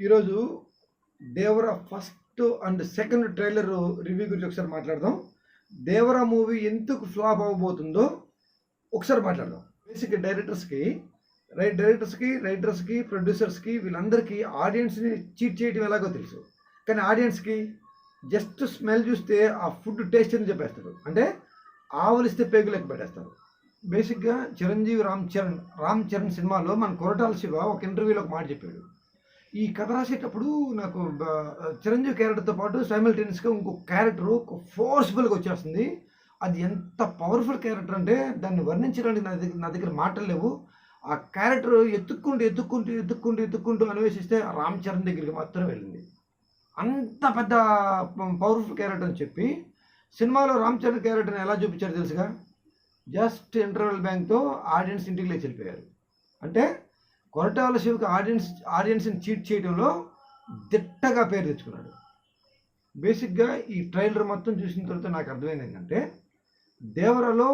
ఈరోజు Devara first and second trailer review గురించి ఒకసారి మాట్లాడదాం. దేవర మూవీ ఎందుకు ఫ్లాప్ అవ్వబోతుందో ఒకసారి మాట్లాడదాం. బేసిక్ డైరెక్టర్స్కి రైట్ డైరెక్టర్స్కి రైటర్స్కి ప్రొడ్యూసర్స్కి వీళ్ళందరికీ ఆడియన్స్ని చీట్ చేయటం ఎలాగో తెలుసు. కానీ ఆడియన్స్కి జస్ట్ స్మెల్ చూస్తే ఆ ఫుడ్ టేస్ట్ అని చెప్పేస్తారు. అంటే ఆవలిస్తే పేగులకు పెట్టేస్తారు. బేసిక్గా చిరంజీవి రామ్ చరణ్ రామ్ చరణ్ సినిమాలో మన కొరటాల శివ ఒక ఇంటర్వ్యూలో ఒక మాట చెప్పాడు. ఈ కథ రాసేటప్పుడు నాకు చిరంజీవి క్యారెక్టర్తో పాటు సైమల్టేనియస్గా ఇంకో క్యారెక్టర్ ఒక ఫోర్స్ఫుల్గా వచ్చేస్తుంది. అది ఎంత పవర్ఫుల్ క్యారెక్టర్ అంటే దాన్ని వర్ణించడానికి నా దగ్గర నా దగ్గర మాటలు లేవు. ఆ క్యారెక్టర్ ఎత్తుక్కుంటూ ఎత్తుక్కుంటూ ఎత్తుక్కుంటూ ఎత్తుక్కుంటూ అన్వేషిస్తే రామ్ చరణ్ దగ్గరికి మాత్రం వెళ్ళింది. అంత పెద్ద పవర్ఫుల్ క్యారెక్టర్ అని చెప్పి సినిమాలో రామ్ చరణ్ క్యారెక్టర్ని ఎలా చూపించారు తెలుసుగా? జస్ట్ ఇంటర్వెల్ బ్యాంక్తో ఆడియన్స్ ఇంటికి లేచి వెళ్ళిపోయారు. అంటే కొరటాల శివకి ఆడియన్స్ ఆడియన్స్ని చీట్ చేయడంలో దిట్టగా పేరు తెచ్చుకున్నాడు. బేసిక్గా ఈ ట్రైలర్ మొత్తం చూసిన తర్వాత నాకు అర్థమైంది ఏంటంటే దేవరలో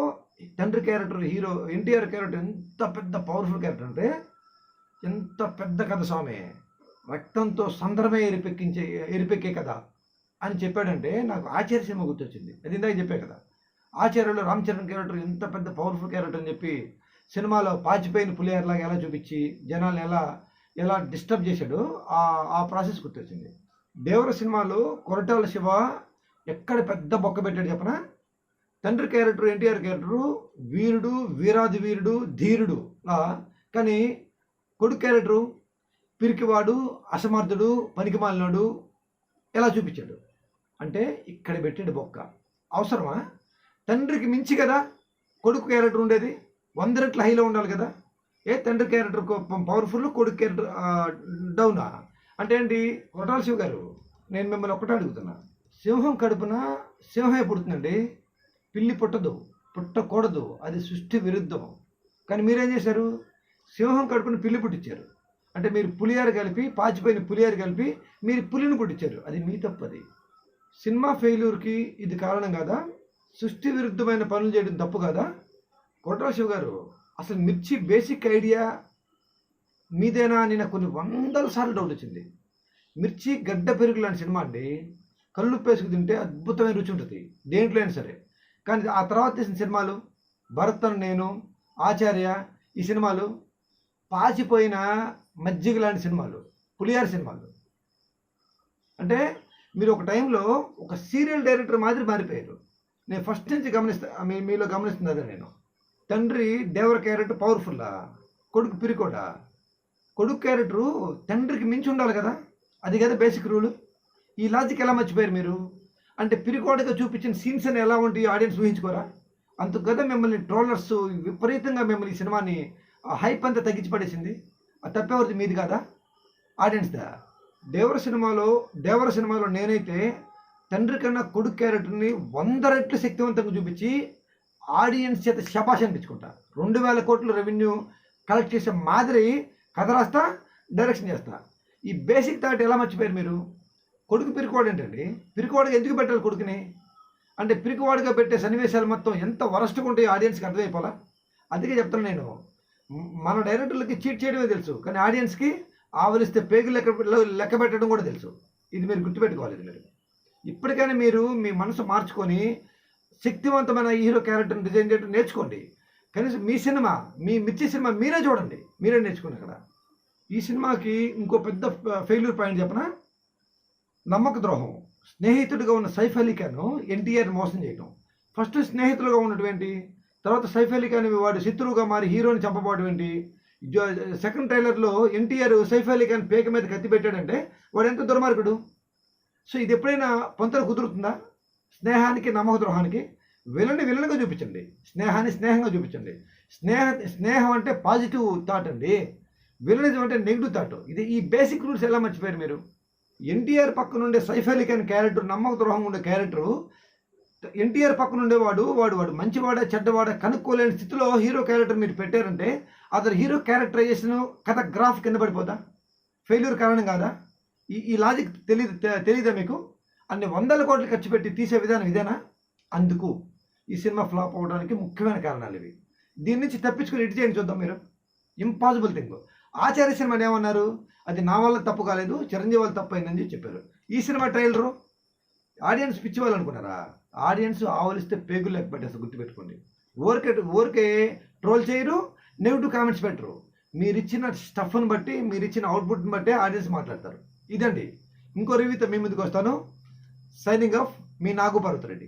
తండ్రి క్యారెక్టర్ హీరో ఎన్టీఆర్ క్యారెక్టర్ ఎంత పెద్ద పవర్ఫుల్ క్యారెక్టర్ అంటే ఎంత పెద్ద కథ స్వామి. రక్తంతో సందర్భమే ఎరిపెక్కించే ఎరిపెక్కే కథ అని చెప్పాడంటే నాకు ఆచార్య సినిమా గుర్తొచ్చింది. అది ఇందాక చెప్పే కదా ఆచార్యలో రామ్ చరణ్ క్యారెక్టర్ ఎంత పెద్ద పవర్ఫుల్ క్యారెక్టర్ అని చెప్పి సినిమాలో పాచిపోయిన పులిహేరలాగా ఎలా చూపించి జనాలను ఎలా ఎలా డిస్టర్బ్ చేశాడో ఆ ఆ ప్రాసెస్ గుర్తొచ్చింది. దేవర సినిమాలో కొరటాల శివ ఎక్కడ పెద్ద బొక్క పెట్టాడు చెప్పనా? తండ్రి క్యారెక్టర్ ఎన్టీఆర్ క్యారెక్టరు వీరుడు వీరాది వీరుడు ధీరుడు లా. కానీ కొడుకు క్యారెక్టరు పిరికివాడు అసమర్థుడు పనికిమాలినాడు ఎలా చూపించాడు? అంటే ఇక్కడ పెట్టాడు బొక్క. అవసరమా? తండ్రికి మించి కదా కొడుకు క్యారెక్టర్ ఉండేది? వంద రెట్లు హైలో ఉండాలి కదా. ఏ తండ్రి క్యారెక్టర్ పవర్ఫుల్ కొడుకు క్యారెక్టర్ డౌనా అంటే ఏంటి? కొట్టాల శివ గారు నేను మిమ్మల్ని ఒక్కటే అడుగుతున్నా. సింహం కడుపున సింహమే పుడుతుందండి. పిల్లి పుట్టదు పుట్టకూడదు అది సృష్టి విరుద్ధం. కానీ మీరేం చేశారు? సింహం కడుపున పిల్లి పుట్టించారు అంటే మీరు పులియారు కలిపి పాచిపోయిన పులియారు కలిపి మీరు పులిని పుట్టించారు అది మీ తప్పది సినిమా ఫెయిల్యూర్కి ఇది కారణం కాదా? సృష్టి విరుద్ధమైన పనులు చేయడం తప్పు కాదా? కొట్రాశివ గారు అసలు మిర్చి బేసిక్ ఐడియా మీదేనా అని నాకు కొన్ని వందల సార్లు డౌట్ వచ్చింది. మిర్చి గడ్డ పెరుగు లాంటి సినిమా అండి. కళ్ళు పేసుకు తింటే అద్భుతమైన రుచి ఉంటుంది. దేంట్లో అయినా సరే. కానీ ఆ తర్వాత తీసిన సినిమాలు భరత్ నేను ఆచార్య ఈ సినిమాలు పాచిపోయిన మజ్జిగ లాంటి సినిమాలు పులియార సినిమాలు. అంటే మీరు ఒక టైంలో ఒక సీరియల్ డైరెక్టర్ మాదిరి మారిపోయారు. నేను ఫస్ట్ నుంచి గమనిస్తా మీ మీలో గమనిస్తున్నది నేను. తండ్రి దేవర క్యారెక్టర్ పవర్ఫుల్లా? కొడుకు పిరికోడా? కొడుకు క్యారెక్టరు తండ్రికి మించి ఉండాలి కదా? అది కదా బేసిక్ రూల్ ఈ లాజిక్ ఎలా మర్చిపోయారు మీరు? అంటే పిరికోడగా చూపించిన సీన్స్ అని ఎలా ఉంటాయి ఆడియన్స్ ఊహించుకోరా? అంత కదా మిమ్మల్ని ట్రోలర్స్ విపరీతంగా మిమ్మల్ని ఈ సినిమాని హైప్ అంతా తగ్గించి పడేసింది. ఆ తప్పేవరిది మీది కాదా? ఆడియన్స్దా దేవర సినిమాలో దేవర సినిమాలో నేనైతే తండ్రి కన్నా కొడుకు క్యారెక్టర్ని వంద రెట్లు శక్తివంతంగా చూపించి ఆడియన్స్ చేత శపాష అనిపించుకుంటా. రెండు వేల కోట్ల రెవెన్యూ కలెక్ట్ చేసే మాదిరి కథ రాస్తా డైరెక్షన్ చేస్తా. ఈ బేసిక్ థాట్ ఎలా మర్చిపోయారు మీరు? కొడుకు పిరికోడు ఏంటండి? పిరికోడుగా ఎందుకు పెట్టాలి కొడుకుని? అంటే పిరికివాడుగా పెట్టే సన్నివేశాలు మొత్తం ఎంత వరస్ట్గా ఉంటాయో ఆడియన్స్కి అర్థమైపోలా అందుకే చెప్తాను నేను. మన డైరెక్టర్లకి చీట్ చేయడమే తెలుసు కానీ ఆడియన్స్కి ఆవలిస్తే పేగు లెక్క లెక్క పెట్టడం కూడా తెలుసు. ఇది మీరు గుర్తుపెట్టుకోవాలి మీరు. ఇప్పటికైనా మీరు మీ మనసు మార్చుకొని శక్తివంతమైన హీరో క్యారెక్టర్ని డిజైన్ చేయడం నేర్చుకోండి. కనీసం మీ సినిమా మీ మిర్చి సినిమా మీరే చూడండి. మీరే నేర్చుకోండి అక్కడ ఈ సినిమాకి ఇంకో పెద్ద ఫెయిల్యూర్ పాయింట్ చెప్పనా? నమ్మక ద్రోహం. స్నేహితుడిగా ఉన్న సైఫ్ అలీ ఖాన్ ఎన్టీఆర్ మోసం చేయడం ఫస్ట్ స్నేహితులుగా ఉన్నటువంటి తర్వాత సైఫ్ అలీ ఖాన్ వాడు శత్రువుగా మారి హీరోని చంపబోవడం ఏంటి? సెకండ్ ట్రైలర్లో ఎన్టీఆర్ సైఫ్ అలీ ఖాన్ పేక మీద కత్తి పెట్టాడంటే వాడు ఎంత దుర్మార్గుడు? సో ఇది ఎప్పుడైనా పొంతలు కుదురుతుందా? స్నేహానికి నమ్మక ద్రోహానికి విలని విలన్గా చూపించండి. స్నేహాన్ని స్నేహంగా చూపించండి. స్నేహ స్నేహం అంటే పాజిటివ్ థాట్ అండి. విలనిజం అంటే నెగిటివ్ థాట్ ఇది ఈ బేసిక్ రూల్స్ ఎలా మర్చిపోయారు మీరు? ఎన్టీఆర్ పక్కన ఉండే సైఫ్ అలీ ఖాన్ క్యారెక్టర్ నమ్మక ద్రోహం ఉండే క్యారెక్టరు ఎన్టీఆర్ పక్కన ఉండేవాడు వాడు వాడు మంచివాడా చెడ్డవాడా కనుక్కోలేని స్థితిలో హీరో క్యారెక్టర్ మీరు పెట్టారంటే అతను హీరో క్యారెక్టరైజేషన్ కథ గ్రాఫ్ కింద పడిపోదా? ఫెయిల్యూర్ కారణం కాదా? ఈ ఈ లాజిక్ తెలియదు తె- మీకు? అన్ని వందల కోట్లు ఖర్చు పెట్టి తీసే విధానం ఇదేనా? అందుకు ఈ సినిమా ఫ్లాప్ అవడానికి ముఖ్యమైన కారణాలు ఇవి. దీని నుంచి తప్పించుకుని ఇటు చేయండి చూద్దాం మీరు. ఇంపాసిబుల్ థింగ్ ఆచార్య సినిమాని ఏమన్నారు? అది నా వల్ల తప్పు కాలేదు చిరంజీవి వల్ల తప్పు అయిందని చెప్పి చెప్పారు. ఈ సినిమా ట్రైలరు? ఆడియన్స్ పిచ్చి వాళ్ళు అనుకున్నారా ఆడియన్స్ ఆవలిస్తే పేగులు లెక్క పెట్టేస్తారు గుర్తుపెట్టుకోండి. ఊరికే ఊరికే ట్రోల్ చేయరు నెగిటివ్ కామెంట్స్ పెట్టరు. మీరు ఇచ్చిన స్టఫ్ని బట్టి మీరు ఇచ్చిన అవుట్పుట్ని బట్టి ఆడియన్స్ మాట్లాడతారు. ఇదండి. ఇంకో రివ్యూతో మీ ముందుకు వస్తాను. సైనింగ్ ఆఫ్ మీ నాగు పర్వతరెడ్డి